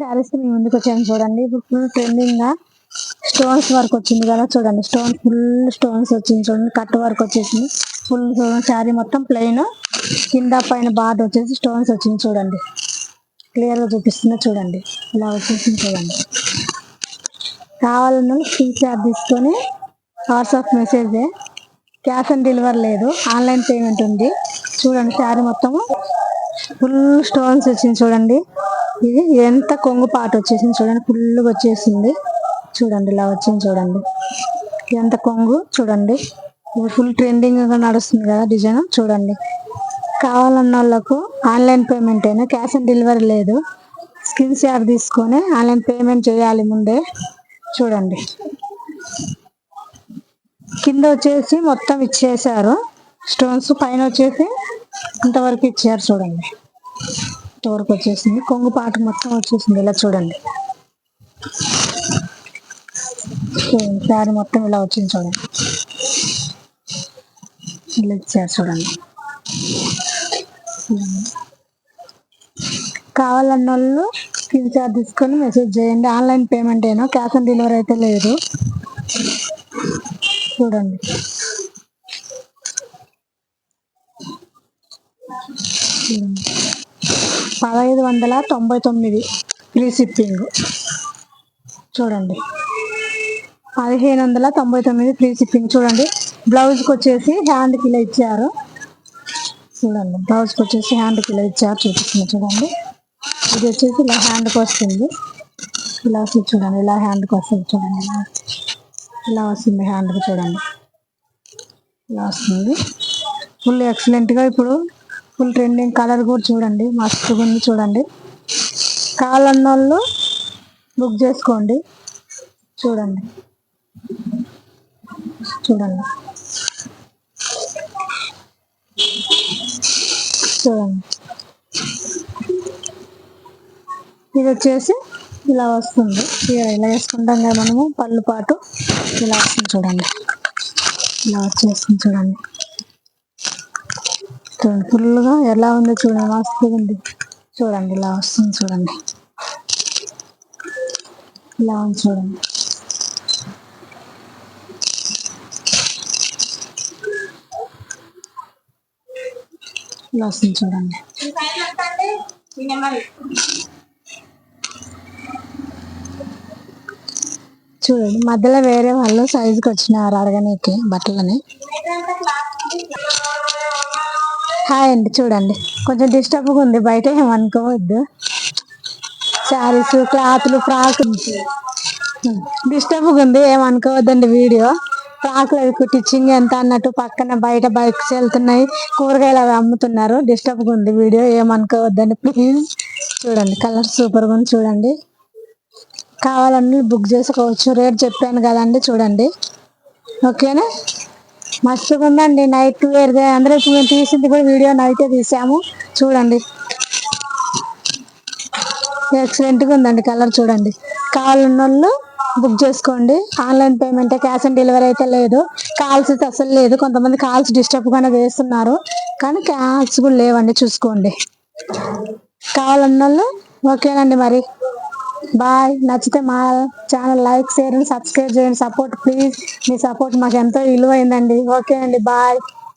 శారీస్ మీ ముందుకు వచ్చాను చూడండి. ఇప్పుడు ఫుల్ ట్రెండింగ్గా స్టోన్స్ వర్క్ వచ్చింది కదా చూడండి. స్టోన్ ఫుల్ స్టోన్స్ వచ్చింది చూడండి. కట్ వర్క్ వచ్చేసింది. ఫుల్ శారీ మొత్తం ప్లెయిన్ కింద పైన బార్డర్ వచ్చేసి స్టోన్స్ వచ్చింది చూడండి. క్లియర్గా చూపిస్తున్నా చూడండి. ఇలా వచ్చేసింది చూడండి. కావాలన్న స్క్రీన్ షాట్ తీసుకొని WhatsApp message. Cash on delivery లేదు. ఆన్లైన్ పేమెంట్ ఉంది. చూడండి శారీ మొత్తము. ఫుల్ స్టోన్స్ వచ్చింది చూడండి. ఇది ఎంత కొంగు పాట వచ్చేసింది చూడండి. ఫుల్గా వచ్చేసింది. చూడండి ఇలా వచ్చింది చూడండి. ఎంత కొంగు చూడండి. ఫుల్ ట్రెండింగ్గా నడుస్తుంది కదా డిజైన్. చూడండి. కావాలన్న వాళ్ళకు ఆన్లైన్ పేమెంట్ అయినా క్యాష్ ఆన్ డెలివరీ లేదు. స్క్రీన్ షాట్ తీసుకొని ఆన్లైన్ పేమెంట్ చేయాలి ముందే. చూడండి. కింద వచ్చేసి మొత్తం ఇచ్చేసారు స్టోన్స్ పైన వచ్చేసి ఇంతవరకు ఇచ్చారు చూడండి. వరకు వచ్చేసింది కొంగు పాట మొత్తం వచ్చేసింది. ఇలా చూడండి. శారీ మొత్తం ఇలా వచ్చింది చూడండి. ఇలా ఇచ్చారు చూడండి. కావాలన్న వాళ్ళు స్క్రీన్ షాట్ తీసుకొని మెసేజ్ చేయండి. ఆన్లైన్ పేమెంట్ ఏనో క్యాష్ ఆన్ డెలివరీ అయితే లేదు. చూడండి. పదహైదు వందల తొంభై తొమ్మిది ఫ్రీ షిప్పింగ్ చూడండి. పదిహేను వందల తొంభై తొమ్మిది ఫ్రీ షిప్పింగ్ చూడండి. బ్లౌజ్కి వచ్చేసి హ్యాండ్కి ఇలా ఇచ్చారు. చూడండి. బ్లౌజ్కి వచ్చేసి హ్యాండ్కి ఇలా ఇచ్చారు. చూపిస్తుంది చూడండి. ఇది వచ్చేసి ఇలా హ్యాండ్కి వస్తుంది ఇలా వస్తుంది చూడండి. ఇలా హ్యాండ్కి వస్తుంది చూడండి. ఇలా ఇలా వస్తుంది హ్యాండ్కి చూడండి. ఇలా వస్తుంది. ఫుల్ ఎక్సలెంట్గా ఇప్పుడు ఫుల్ ట్రెండింగ్ కలర్ కూడా చూడండి. మస్తుగా ఉంది చూడండి. కావాలన్న వాళ్ళు బుక్ చేసుకోండి. చూడండి. చూడండి. చూడండి. ఇది వచ్చేసి ఇలా వస్తుంది. ఇలా ఇలా వేసుకుంటాం కదా మనము. పళ్ళు పాటు ఇలా వస్తుంది చూడండి. ఇలా వచ్చేస్తుంది చూడండి. చూడండి ఫుల్గా ఎలా ఉందో చూడండి. మస్తుగా ఉంది. చూడండి ఇలా వస్తుంది చూడండి. ఇలా ఉంది చూడండి. ఇలా వస్తుంది చూడండి. చూడండి మధ్యలో వేరే వాళ్ళు సైజుకి వచ్చినారు అడగనీకి బట్టలని. హాయ్ అండి చూడండి. కొంచెం డిస్టర్బ్గా ఉంది బయట ఏమనుకోవద్దు శారీస్ క్లాత్లు ఫ్రాక్. డిస్టర్బ్గా ఉంది ఏమనుకోవద్దండి వీడియో. ఫ్రాక్లు అవి కుట్టించింగ్ ఎంత అన్నట్టు పక్కన బయట బైక్స్ వెళ్తున్నాయి కూరగాయలు అవి అమ్ముతున్నారు. డిస్టర్బ్గా ఉంది వీడియో ఏమనుకోవద్దండి ప్లీజ్ చూడండి కలర్ సూపర్గా ఉంది చూడండి. కావాలని బుక్ చేసుకోవచ్చు రేట్ చెప్పాను కదండి చూడండి. ఓకేనా? మస్తుగా ఉందండి నైట్ వేర్ అందరూ మేము తీసింది కూడా వీడియో నైటే తీసాము. చూడండి. ఎక్సలెంట్గా ఉందండి కలర్ చూడండి. కావాలన్న వాళ్ళు బుక్ చేసుకోండి online payment cash on delivery అయితే లేదు. కాల్స్ అయితే అసలు లేదు. కొంతమంది కాల్స్ డిస్టర్బ్గానే వేస్తున్నారు. కానీ క్యాష్ కూడా లేవండి చూసుకోండి. కావాలన్న వాళ్ళు ఓకేనండి మరి. బాయ్ నచ్చితే మా ఛానల్ లైక్ షేర్ సబ్స్క్రైబ్ చేయండి. సపోర్ట్ ప్లీజ్ మీ సపోర్ట్ మాకు ఎంతో విలువైందండి. ఓకే అండి. బాయ్